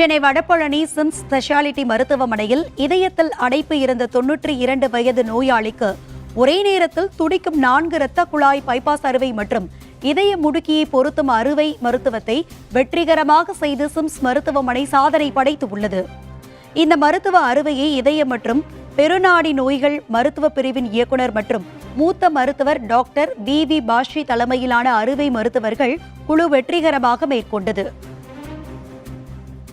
Chennai Vadapalani Sims speciality மருத்துவமனையில் இதயத்தில் அடைப்பு இருந்த தொன்னூற்றி இரண்டு வயது நோயாளிக்கு ஒரே நேரத்தில் துடிக்கும் நான்கு இரத்த குழாய் பைபாஸ் அறுவை மற்றும் இதய முடுக்கியை பொருத்தும் அறுவை மருத்துவத்தை வெற்றிகரமாக செய்து சிம்ஸ் மருத்துவமனை சாதனை படைத்து உள்ளது. இந்த மருத்துவ அறுவையை இதய மற்றும் பெருநாடி நோய்கள் மருத்துவ பிரிவின் இயக்குனர் மற்றும் மூத்த மருத்துவர் டாக்டர் வி வி பாஷி தலைமையிலான அறுவை மருத்துவர்கள் குழு வெற்றிகரமாக மேற்கொண்டது.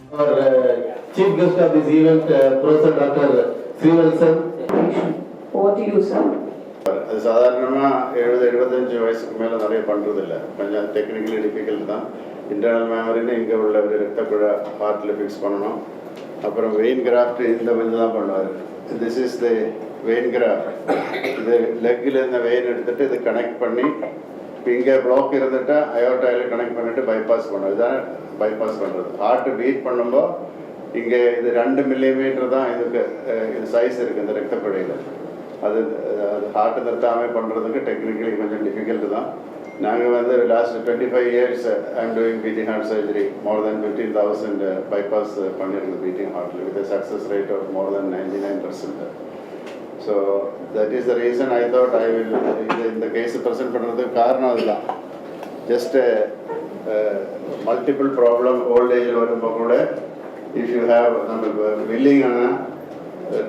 Chief guest of this event, uh, Professor Dr. Srivalsan. Over to you, sir. அது சாதாரணமாக எழுபது எழுபத்தஞ்சு வயசுக்கு மேலே நிறைய பண்ணுறது இல்லை கொஞ்சம் டெக்னிக்கலி டிஃபிகல்ட் தான் இன்டர்னல் மெமரின்னு இங்கே உள்ள ஒரு ரத்த குழா ஹார்ட்டில் ஃபிக்ஸ் பண்ணணும் அப்புறம் வெயின் கிராஃப்ட் இந்த கொஞ்சம் தான் பண்ணுவார் this is the vein graft இது லெக்கில் இந்த வெயின் எடுத்துட்டு இது கனெக்ட் பண்ணி இப்போ இங்கே பிளாக் இருந்துட்டு அயோட்டாயில் கனெக்ட் பண்ணிட்டு பைபாஸ் பண்ணுறது இதுதான் பைபாஸ் பண்ணுறது ஹார்ட் பீட் பண்ணும்போது இங்கே இது ரெண்டு மில்லிமீட்டர் தான் இதுக்கு இது சைஸ் இருக்குது இந்த ரத்தக்குழையில் அது அது ஹார்ட் நிறுத்தாமல் பண்ணுறதுக்கு டெக்னிக்கலி கொஞ்சம் டிஃபிகல்ட்டு தான். நாங்கள் வந்து last twenty five years I'm doing beating heart surgery more than fifteen thousand bypass பண்ணியிருக்கோம் பீட்டிங் ஹார்ட்டில் with success rate of more than ninety nine percent So that is the reason I thought I will இது இந்த case present பண்ணுறதுக்கு காரணம் அதுதான் just multiple problem volt ஏஜில் வரும்போது கூட இஃப் யூ ஹேவ் நம்ம வில்லிங்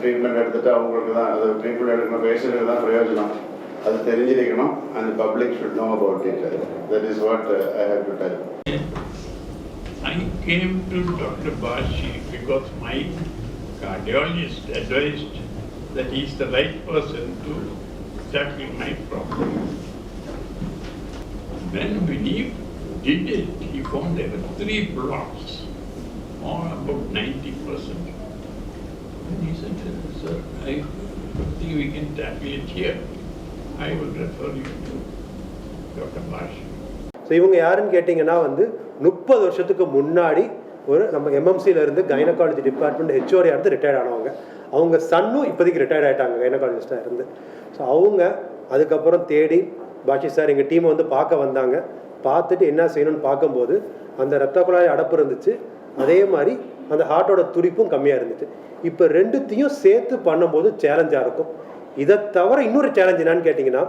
ட்ரீட்மெண்ட் எடுத்துட்டு அவங்களுக்கு தான் அது ட்ரீட்மெண்ட் எடுக்கணும் பேஷண்ட்டுக்கு தான் பிரயோஜனம் அது தெரிஞ்சிருக்கணும் and public should know about it that is what I have to tell I came to Dr. Bashi because my cardiologist advised that he is the right person to tackle my problem. When Vinny did it, he found there were three blocks, or about ninety percent. And he said, sir, I think we can tackle it here. I will refer you to Dr. Bashi. So இவங்க யாருன்னு கேட்டிங்கன்னா வந்து முப்பது வருஷத்துக்கு முன்னாடி ஒரு நம்ம எம்எம்சியில இருந்து கைனகாலஜி டிபார்ட்மெண்ட் ஹெச்ஓடி அடுத்து ரிட்டையர்ட் ஆனவங்க. அவங்க சன்னும் இப்போதைக்கு ரிட்டையர்ட் ஆகிட்டாங்க கைனகாலஜிஸ்டாக இருந்து. ஸோ அவங்க அதுக்கப்புறம் தேடி பாஷி சார் எங்கள் டீமை வந்து பார்க்க வந்தாங்க. பார்த்துட்டு என்ன செய்யணும்னு பார்க்கும்போது அந்த ரத்த குழாய் அடப்பு இருந்துச்சு. அதே மாதிரி அந்த ஹார்ட்டோட துடிப்பும் கம்மியாக இருந்துச்சு. இப்போ ரெண்டுத்தையும் சேர்த்து பண்ணும்போது சேலஞ்சாக இருக்கும். இதை தவிர இன்னொரு சேலஞ்ச் என்னன்னு கேட்டிங்கன்னா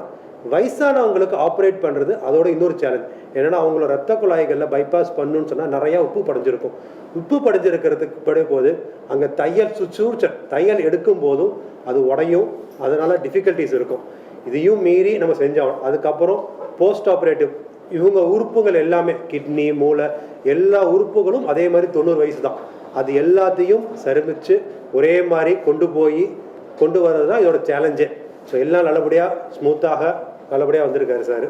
வயசானவங்களுக்கு ஆப்ரேட் பண்ணுறது அதோட இன்னொரு சேலஞ்ச் என்னென்னா அவங்களோட ரத்த குழாய்களில் பைபாஸ் பண்ணுன்னு சொன்னால் நிறையா உப்பு படைஞ்சிருக்கும். உப்பு படைஞ்சிருக்கிறதுக்கு படும் போது அங்கே தையல் சுச்சூர்ச்சல் தையல் எடுக்கும் போதும் அது உடையும். அதனால் டிஃபிகல்ட்டிஸ் இருக்கும். இதையும் மீறி நம்ம செஞ்சாகணும். அதுக்கப்புறம் போஸ்ட் ஆப்ரேட்டிவ் இவங்க உறுப்புகள் எல்லாமே கிட்னி மூளை எல்லா உறுப்புகளும் அதே மாதிரி தொண்ணூறு வயசு தான். அது எல்லாத்தையும் சரிமிச்சு ஒரே மாதிரி கொண்டு போய் கொண்டு வர்றது தான் இதோட சேலஞ்சே ஸோ எல்லாம் நல்லபடியாக ஸ்மூத்தாக நல்லபடியாக வந்திருக்காரு சார்.